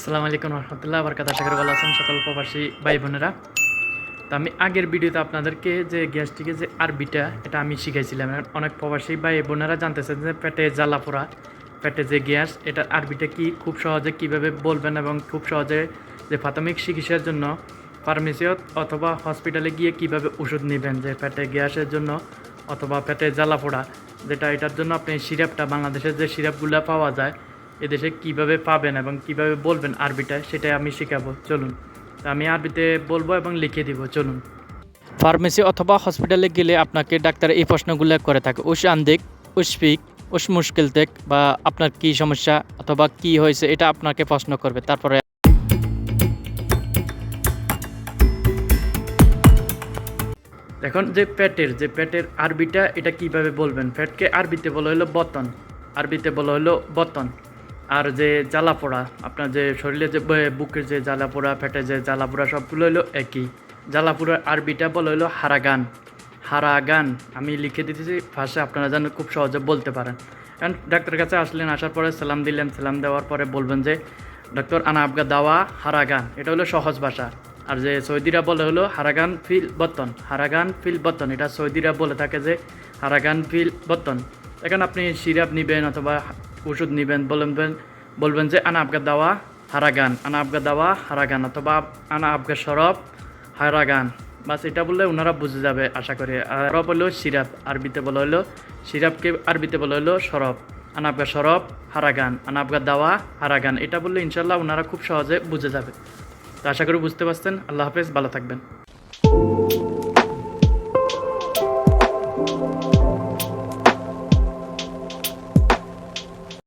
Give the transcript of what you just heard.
আসসালামু আলাইকুম রহমতুল্লাহ আবার কথা করি ভালো আছেন সকল প্রবাসী ভাই বোনেরা তো আমি আগের ভিডিওতে আপনাদেরকে যে গ্যাসটিকে যে আরবিটা, এটা আমি শিখাইছিলাম। অনেক প্রবাসী ভাই বোনেরা জানতেছেন যে পেটে জ্বালা পোড়া পেটে যে গ্যাস, এটার আরবিটা কি, খুব সহজে কীভাবে বলবেন এবং খুব সহজে যে প্রাথমিক চিকিৎসার জন্য ফার্মেসি অথবা হসপিটালে গিয়ে কীভাবে ওষুধ নেবেন? যে পেটে গ্যাসের জন্য অথবা পেটে জ্বালা পোড়া যেটা এটার জন্য আপনি সিরাপটা, বাংলাদেশের যে সিরাপগুলো পাওয়া যায় এদেশে কীভাবে পাবেন এবং কীভাবে বলবেন আরবিটা সেটাই আমি শেখাবো। চলুন তো আমি আরবিতে বলব এবং লিখে দিব চলুন। ফার্মেসি অথবা হসপিটালে গেলে আপনাকে ডাক্তার এই প্রশ্নগুলো করে থাকে। উস আন্দিক উসফিক উস মুশকিল তেক বা আপনার কি সমস্যা অথবা কি হয়েছে এটা আপনাকে প্রশ্ন করবে। তারপরে এখন যে পেটের যে পেটের আরবিটা এটা কীভাবে বলবেন? পেটকে আরবিতে বলা হলো বতন। আরবিতে বলা হলো বতন। আর যে জ্বালা পোড়া, আপনার যে শরীরে যে বুকের যে জ্বালা পোড়া পেটে যে জ্বালা পোড়া, সবগুলো হলো একই। জ্বালা পোড়ার আরবিটা বলা হলো হারাগান। হারাগান, আমি লিখে দিতেছি ফার্স্টে আপনারা যেন খুব সহজে বলতে পারেন। কারণ ডাক্তারের কাছে আসলেন, আসার পরে সালাম দিলেন, সালাম দেওয়ার পরে বলবেন যে ডক্টর আনা আবগা দাওয়া হারাগান। এটা হলো সহজ ভাষা। আর যে সৌদিরা বলে হলো হারাগান ফিল বতন হারাগান ফিল বতন এটা সৌদিরা বলে থাকে যে হারাগান ফিল বতন এখন আপনি সিরাপ নেবেন অথবা ওষুধ নেবেন বলবেন বলবেন যে, আনা আবগা দাওয়া হারাগান, আনা আবগা দাওয়া হারাগান অথবা, আনা আবগা সরব হারাগান বাস এটা বললে ওনারা বুঝে যাবে, আশা করি। আর সরব হলো সিরাপ, আরবিতে বলা হলো, সিরাপকে আরবিতে বলা হলো সরব আনাবগা সরব হারাগান আনাবগা দাওয়া হারাগান এটা বললে ইনশাল্লাহ ওনারা খুব সহজে বুঝে যাবে। তো আশা করি বুঝতে পারছেন। আল্লাহ হাফেজ, ভালো থাকবেন।